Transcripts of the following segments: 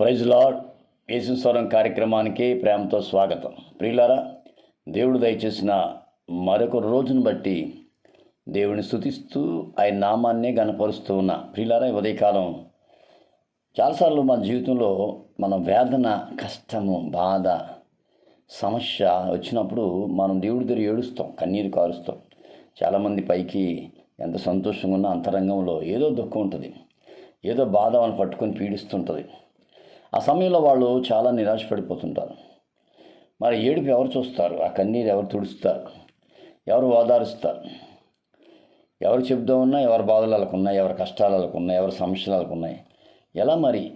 Praise lord యేసుస్వరం కార్యక్రమానికి ప్రేమతో స్వాగతం. ప్రియులారా దేవుడు దయచేసిన మరొక రోజును బట్టి దేవుని స్థుతిస్తూ ఆయన నామాన్నే గనపరుస్తూ ఉన్న ప్రియులారా ఉదయకాలం చాలాసార్లు మన జీవితంలో మన వేదన కష్టము బాధ సమస్య వచ్చినప్పుడు మనం దేవుడి దగ్గర ఏడుస్తాం కన్నీరు కారుస్తాం. చాలామంది పైకి ఎంత సంతోషంగా ఉన్నా అంతరంగంలో ఏదో దుఃఖం ఉంటుంది. ఏదో బాధ వాళ్ళని పట్టుకొని పీడిస్తుంటుంది. ఆ సమయంలో వాళ్ళు చాలా నిరాశపడిపోతుంటారు. మరి ఏడుపు ఎవరు చూస్తారు? ఆ కన్నీరు ఎవరు తుడుస్తారు? ఎవరు ఓదారుస్తారు? ఎవరు చెప్దామన్నా ఎవరి బాధలు వాళ్ళకు ఉన్నాయి ఎవరి కష్టాలు ఉన్నాయి ఎవరి సమస్యలు ఉన్నాయి. ఎలా మరి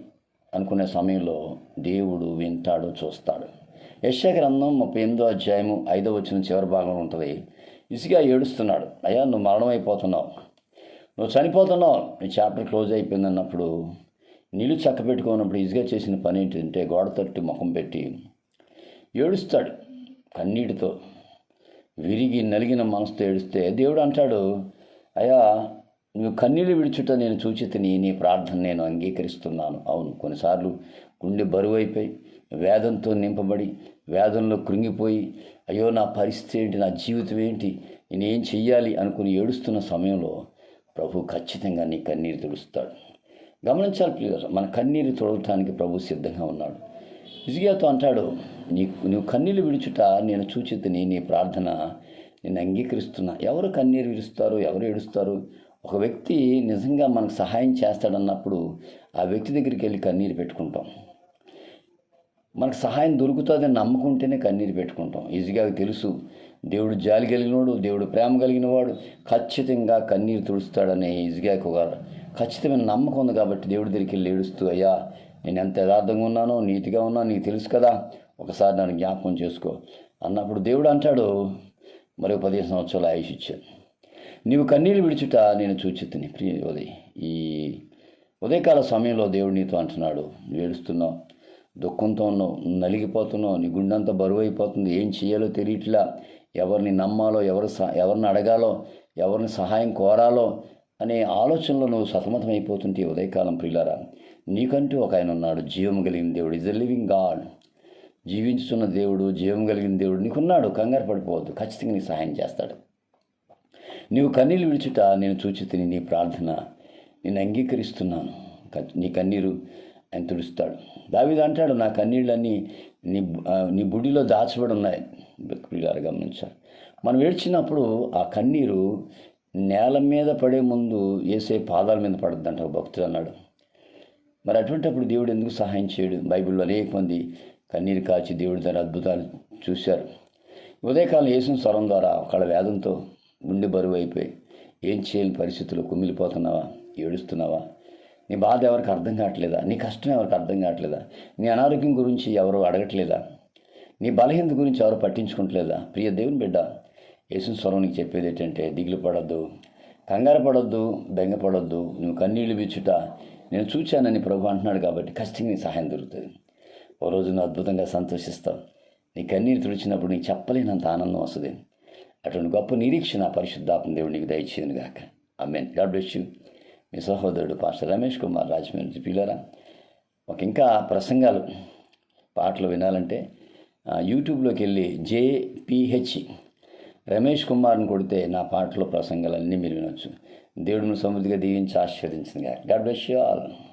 అనుకునే సమయంలో దేవుడు వింటాడు చూస్తాడు. యశ్య గ్రంథం ముప్పై ఎనిమిదో అధ్యాయము ఐదో వచ్చిన చివరి భాగంలో ఉంటుంది. ఇసుగా ఏడుస్తున్నాడు అయ్యా నువ్వు మరణమైపోతున్నావు. నువ్వు చనిపోతున్నావు. నీ చాప్టర్ క్లోజ్ అయిపోయింది అన్నప్పుడు నీళ్ళు చక్క పెట్టుకున్నప్పుడు ఇసుగా చేసిన పని ఏంటంటే గోడ తట్టి ముఖం పెట్టి ఏడుస్తాడు కన్నీటితో. విరిగి నలిగిన మనసుతో ఏడిస్తే దేవుడు అంటాడు అయ్యా నువ్వు కన్నీళ్ళు విడిచుట నేను చూచితిని నీ ప్రార్థన నేను అంగీకరిస్తున్నాను. అవును కొన్నిసార్లు గుండె బరువు అయిపోయి వేదంతో నింపబడి వేదంలో కృంగిపోయి అయ్యో నా పరిస్థితి ఏంటి నా జీవితం ఏంటి నేనేం చెయ్యాలి అనుకుని ఏడుస్తున్న సమయంలో ప్రభు ఖచ్చితంగా నీ కన్నీరు తుడుస్తాడు. గమనించాలి ప్రియులారా మన కన్నీరు తొడగటానికి ప్రభు సిద్ధంగా ఉన్నాడు. ఇజియాతో అంటాడు నీ నువ్వు కన్నీళ్ళు విడుచుట నేను చూచితిని నీ ప్రార్థన నేను అంగీకరిస్తున్నా. ఎవరు కన్నీరు విడుస్తారు ఎవరు ఏడుస్తారు ఒక వ్యక్తి నిజంగా మనకు సహాయం చేస్తాడన్నప్పుడు ఆ వ్యక్తి దగ్గరికి వెళ్ళి కన్నీరు పెట్టుకుంటాం. మనకు సహాయం దొరుకుతుందని నమ్ముకుంటేనే కన్నీరు పెట్టుకుంటాం. ఈజీగా తెలుసు దేవుడు జాలి కలిగినవాడు దేవుడు ప్రేమ కలిగినవాడు ఖచ్చితంగా కన్నీరు తుడుస్తాడని ఈజీగా ఒక ఖచ్చితమైన నమ్మకం ఉంది కాబట్టి దేవుడి దగ్గరికి వెళ్ళి ఏడుస్తూ అయ్యా నేను ఎంత యథార్థంగా ఉన్నానో నీతిగా ఉన్నా నీకు తెలుసు కదా ఒకసారి నన్ను జ్ఞాపకం చేసుకో. అన్నప్పుడు దేవుడు అంటాడు మరో పదిహేను సంవత్సరాలు ఆయుష్ ఇచ్చాను. నీవు కన్నీళ్ళు విడిచుట నేను చూచితిని. ప్రియ ఉదయ్ ఈ ఉదయకాల సమయంలో దేవుడు నీతో అంటున్నాడు ఏడుస్తున్నావు దుఃఖంతో ఉన్నావు నలిగిపోతున్నావు నీ గుండెంతా బరువు అయిపోతుంది ఏం చేయాలో తెలియట్లా ఎవరిని నమ్మాలో ఎవరు ఎవరిని అడగాలో ఎవరిని సహాయం కోరాలో అనే ఆలోచనలను సతమతమైపోతుంటే ఉదయకాలం ప్రియులారా నీకంటూ ఒక ఆయన ఉన్నాడు జీవం కలిగిన దేవుడు. ఇస్ ద లివింగ్ గాడ్ జీవించుతున్న దేవుడు జీవం కలిగిన దేవుడు. నీకున్నాడు కంగారు పడిపోవద్దు ఖచ్చితంగా నీకు సహాయం చేస్తాడు. నీవు కన్నీళ్ళు విడిచుట నేను చూచితిని నీ ప్రార్థన. నేను అంగీకరిస్తున్నాను. నీ కన్నీరు ఆయన తుడుస్తాడు. దావిది అంటాడు నా కన్నీళ్ళన్నీ నీ నీ బుడిలో దాచబడి ఉన్నాయి. ప్రియులారు గమనించాలి మనం ఏడ్చినప్పుడు ఆ కన్నీరు నేల మీద పడే ముందు వేసే పాదాల మీద పడుద్దంట భక్తుడు అన్నాడు. మరి అటువంటిప్పుడు దేవుడు ఎందుకు సహాయం చేయడు? బైబిల్లో అనేక మంది కన్నీరు కాచి దేవుడి దాని అద్భుతాలు చూశారు. ఉదయకాలం వేసిన స్వరం ద్వారా ఒకళ్ళ వేదంతో గుండె బరువు అయిపోయి ఏం చేయని పరిస్థితులు కుమిలిపోతున్నావా? ఏడుస్తున్నావా? నీ బాధ ఎవరికి అర్థం కావట్లేదా? నీ కష్టం ఎవరికి అర్థం కావట్లేదా? నీ అనారోగ్యం గురించి ఎవరు అడగట్లేదా? నీ బలహీనత గురించి ఎవరు పట్టించుకుంటలేదా? ప్రియ దేవుని బిడ్డ యేసు స్వరం నీకు చెప్పేది ఏంటంటే దిగులు పడొద్దు కంగారు పడొద్దు బెంగపడొద్దు నువ్వు కన్నీళ్ళు బిచ్చుట నేను చూచానని ప్రభు అంటున్నాడు కాబట్టి ఖచ్చితంగా నీకు సహాయం దొరుకుతుంది. ఓ రోజు నువ్వు అద్భుతంగా సంతోషిస్తావు. నీ కన్నీరు తుడిచినప్పుడు నీకు చెప్పలేనంత ఆనందం వస్తుంది. అటువంటి గొప్ప నిరీక్షణ పరిశుద్ధాత్మ దేవుడు నీకు దయచేయను గాక. Amen God bless you. మీ సహోదరుడు పాస్టర్ రమేష్ కుమార్ రాజమండ్రి పిల్లరా. ఒక ఇంకా ప్రసంగాలు పాటలు వినాలంటే యూట్యూబ్లోకి వెళ్ళి జేపిహెచ్ రమేష్ కుమార్ని కొడితే నా పాటలు ప్రసంగాలన్నీ మీరు వినొచ్చు. దేవుడిని సమృద్ధిగా దీవించి ఆశీర్వదించింది గాడ్ బ్లెస్ యూ ఆల్.